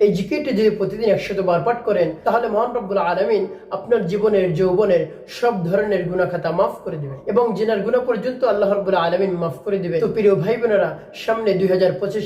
এই জিকিরটি যদি প্রতিদিন একশত বার পাঠ করেন, তাহলে মহান রব্বুল আলমিন আপনার জীবনের, যৌবনের সব ধরনের গুণাখাতা মাফ করে দিবেন। এবং জেনার গুণা পর্যন্ত আল্লাহ রব্বুল আলমিন মাফ করে দিবেন। তো প্রিয় ভাই বোনেরা সামনে দুই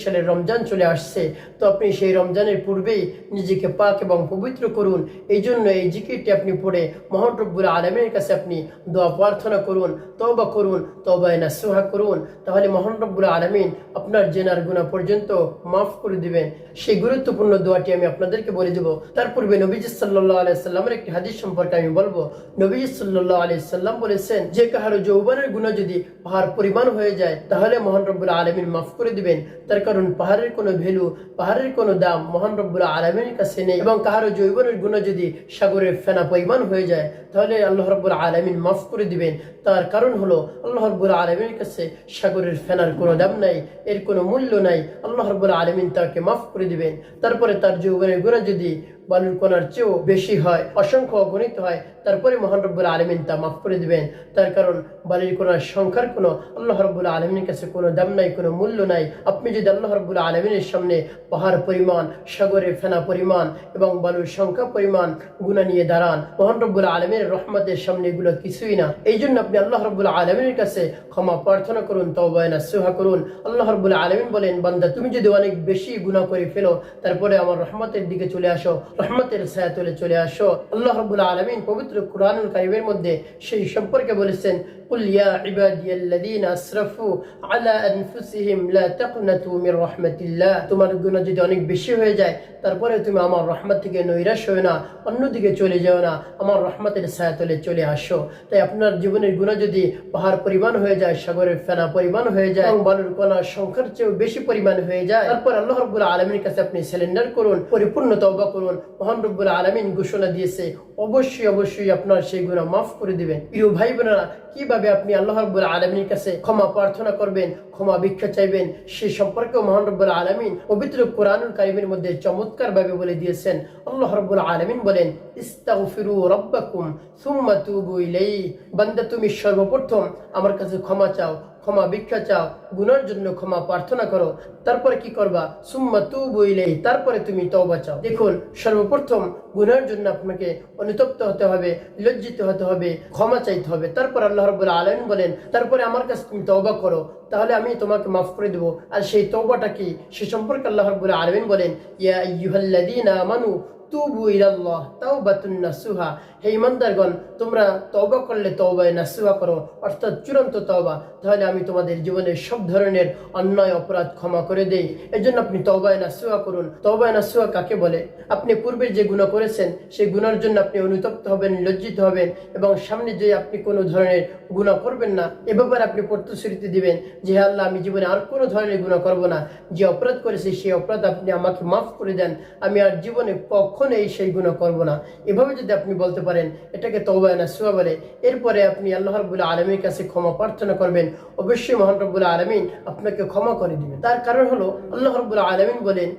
সালের রমজান চলে আসছে। তো আপনি সেই রমজানের পূর্বেই নিজেকে পাক এবং পবিত্র করুন। এই জন্য এই জিকিরটি আপনি পড়ে মহান রব্বুল আলমের কাছে আপনি দোয়া প্রার্থনা করুন তবা করুন তবায় নাসুহা করুন। তাহলে মহান রব্বুল আলমিন আপনার জেনার গুণা পর্যন্ত মাফ করে দিবেন। সেই গুরুত্বপূর্ণ দোয়াটি আমি আপনাদেরকে বলে দেব। তার পূর্বে নবীজ সাল্লাহ আলাইসাল্লামের একটি হাদিস সম্পর্কে আমি বলব। নবীজ সাল্লাহ আলাইসাল্লাম বলেছেন, যে কাহারো যৌবনের গুণা যদি পাহাড় পরিমাণ হয়ে যায়, তাহলে মহান রব্বুল আলমিন মাফ করে দিবেন। তার কারণ পাহাড়ের কোনো ভ্যালু, পাহাড়ের কোনো দাম মহান রব্বুল আলমিনের কাছে নেই। এবং কাহারো যৌবনের গুণা যদি সাগরের ফেনা পরিমাণ হয়ে যায়, তাহলে আল্লাহ রব্বুল আলমিন মাফ করে দিবেন। তার কারণ হলো, আল্লাহ রব্বুল আলমিনের কাছে সাগরের ফেনার কোনো দাম নাই, এর কোনো মূল্য নাই। আল্লাহ রব্বুল আলমিন তাকে মাফ করে দিবেন। তারপরে তার যৌবনের গুণা যদি বালুর কোনার চেয়েও বেশি হয়, অসংখ্য অগণিত হয়, তারপরে মহান রব্বুল আলমিন তা মাফ করে দিবেন। তার কারণ বালির কোনার সংখ্যার কোনো আল্লাহ রব্বুল আলমিনের কাছে কোনো দাম নাই, কোনো মূল্য নাই। আপনি যদি আল্লাহ রব্বুল আলমিনের সামনে পাহাড় পরিমাণ সাগরের ফেনা পরিমাণ এবং বালুর সংখ্যা পরিমাণ গুণা নিয়ে দাঁড়ান, মহান রব্বুল আলমিনের রহমতের সামনে এগুলো কিছুই না। এই জন্য আপনি আল্লাহ রব্বুল আলমিনের কাছে ক্ষমা প্রার্থনা করুন তবায়না সুহা করুন। আল্লাহ রব্বুল আলমিন বলেন, বান্দা, তুমি যদি অনেক বেশি গুণা করে ফেলো, তারপরে আমার রহমতের দিকে চলে আসো, রহমতের ছায়া তুলে চলে আসো। আল্লাহ রব্বুল আলমিন পবিত্র কোরআনুল কারিমের মধ্যে সেই সম্পর্কে বলেছেন قل يا عبادي الذين اسرفوا على انفسهم لا تقنطوا من رحمة الله তোমার গুনাহ যদি অনেক বেশি হয়ে যায় তারপরে তুমি আমার রহমত থেকে নৈরাশ হয়ে না অন্যদিকে চলে যাও না আমার রহমতের ছায়া তলে চলে আসো তাই আপনার জীবনের গুণা যদি পাহাড় পরিমাণ হয়ে যায় সাগরের ফেনা পরিমাণ হয়ে যায় এবং বালুর কণার সংখ্যার চেয়েও বেশি পরিমাণ হয়ে যায় তারপর আল্লাহ রব্বুল আলমীর কাছে আপনি সিলিন্ডার করুন পরিপূর্ণ তওবা করুন মহান রব্বুল আলমিন ঘোষণা দিয়েছে অবশ্যই অবশ্যই আপনার সেই গুণা মাফ করে দিবেন। প্রিয় ভাই বোনেরা কীভাবে আপনি আল্লাহ রব্বুল আলমীর কাছে ক্ষমা প্রার্থনা করবেন, ক্ষমা ভিক্ষা চাইবেন, সে সম্পর্কে মহান রব্বুল আলমিন পবিত্র কোরআনুল কারিমের মধ্যে চমৎকার ভাবে বলে দিয়েছেন। আল্লাহ রব্বুল আলমিন বলেন, ইস্তাগফিরু রব্বাকুম সুম্মা তুবু ইলাইহি। বান্দা, তুমি সর্বপ্রথম আমার কাছে ক্ষমা চাও। ক্ষমা ভিক্ষা চাও, গুনার জন্য ক্ষমা প্রার্থনা করো। তারপরে কি করবা? সুম্মা তু বইলেই তারপরে তুমি তওবা চাও। দেখুন, সর্বপ্রথম গুনার জন্য আপনাকে অনুতপ্ত হতে হবে, লজ্জিত হতে হবে, ক্ষমা চাইতে হবে। তারপর আল্লাহ রব্বুল আলমিন বলেন, তারপরে আমার কাছে তুমি তওবা করো, তাহলে আমি তোমাকে মাফ করে দেবো। আর সেই তওবাটা কি? সে সম্পর্কে আল্লাহ রব্বুল আলমিন বলেন, ইয়া আইয়ুহাল্লাযীনা আমানু তুবু ইলাল্লাহ তাওবাতুন নাসুহা। হে ইমানদারগণ তোমরা তওবা করলে তওবায় নাসুহা করো, অর্থাৎ চূড়ান্ত তওবা। তাহলে আমি তোমাদের জীবনের সব ধরনের অন্যায়, অপরাধ ক্ষমা করে দেই। এজন্য আপনি তওবায় নাসুহা করুন। তওবায় নাসুহা কাকে বলে? আপনি পূর্বে যে গুনাহ করেছেন, সেই গুনার জন্য আপনি অনুতপ্ত হবেন, লজ্জিত হবেন এবং সামনে যে আপনি কোনো ধরনের গুনাহ করবেন না। এ ব্যাপারে আপনি প্রতিশ্রুতি দিবেন যে, হে আল্লাহ, আমি জীবনে আর কোনো ধরনের গুনাহ করব না। যে অপরাধ করেছি, সেই অপরাধ আপনি আমাকে মাফ করে দেন। আমি আর জীবনে কখনোই সেই গুনাহ করব না। এভাবে যদি আপনি বলতে পারেন, এটাকে তওবায় নাসুহা বলে। এরপরে আপনি আল্লাহ রাব্বুল আলমীর কাছে ক্ষমা প্রার্থনা করবেন। অবশ্যই মহান রব্বুল আলমিন আপনাকে ক্ষমা করে দিবেন। তার কারণ হলো আল্লাহ রব্বুল আলমিন বলেন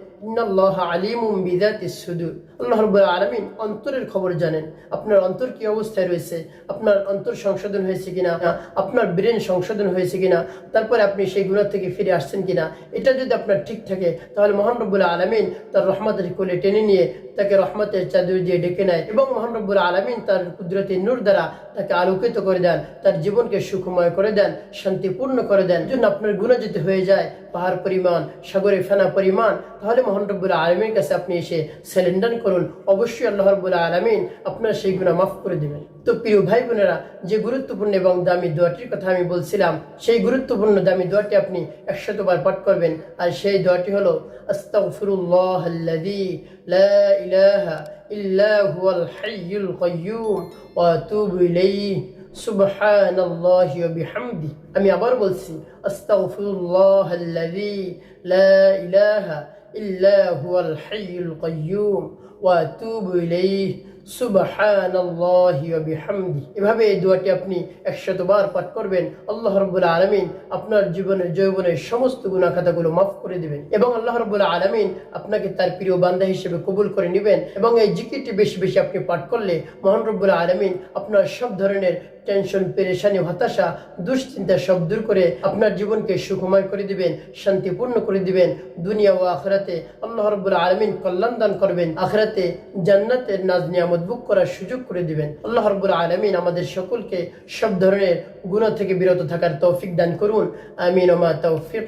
অন্তরের খবর জানেন। আপনার অন্তর কি অবস্থায় রয়েছে? আপনার অন্তর সংশোধন হয়েছে কিনা? আপনার ব্রেন সংশোধন হয়েছে কিনা? তারপরে আপনি সেই গুণা থেকে ফিরে আসছেন কিনা? এটা যদি আপনার ঠিক থাকে, তাহলে মহান রব্বুল আলামিন তার রহমতের কোলে টেনে নিয়ে তাকে রহমতের চাদর দিয়ে ডেকে নেয় এবং মহান রব্বুল আলামিন তার কুদরতি নূর দ্বারা তাকে আলোকিত করে দেন, তার জীবনকে সুখময় করে দেন, শান্তিপূর্ণ করে দেন। জন্য আপনার গুণা যদি হয়ে যায়, পাহাড় পরিমাণ, সাগরে ফেনা পরিমাণ, তাহলে মহান রব্বুল আলমীর কাছে আপনি এসে সিলিন্ডার করুন। অবশ্যই আল্লাহ রব্বুল আলমিন আপনার সেই গুণা মাফ করে দেবেন। তো প্রিয় ভাই বোনেরা, যে গুরুত্বপূর্ণ এবং দামি দোয়াটির কথা আমি বলছিলাম, সেই গুরুত্বপূর্ণ দামি দোয়াটি আপনি একশতবার পাঠ করবেন। আর সেই দোয়াটি হলো আমি আবার বলছি হুয়াল হাইয়ুল কাইয়্যুম ওয়া আতুবু ইলাইহি, সুবহানাল্লাহি ওয়া বিহামদি। এভাবে এই দোয়াটি আপনি একশতবার পাঠ করবেন, আল্লাহ রাব্বুল আলামিন আপনার জীবনের যৌবনের সমস্ত গুনাহ মাফ করে দিবেন এবং আল্লাহ রাব্বুল আলামিন আপনাকে তার প্রিয় বান্দা হিসেবে কবুল করে নেবেন এবং এই জিকিরটি বেশি বেশি আপনি পাঠ করলে মহান রব্বুল আলামিন আপনার সব ধরনের টেনশন, পেরেশানি, হতাশা, দুশ্চিন্তা সব দূর করে আপনার জীবনকে সুখময় করে দিবেন, শান্তিপূর্ণ করে দিবেন। দুনিয়া ও আখরাতে আল্লাহ রব্বুল আলমিন কল্যাণ দান করবেন। আখরাতে জান্নাতের নাজ নিয়ামত বুক করার সুযোগ করে দিবেন। আল্লাহ রব্বুল আলমিন আমাদের সকলকে সব ধরনের গুণ থেকে বিরত থাকার তৌফিক দান করুন। আমিন ওমা তৌফিক।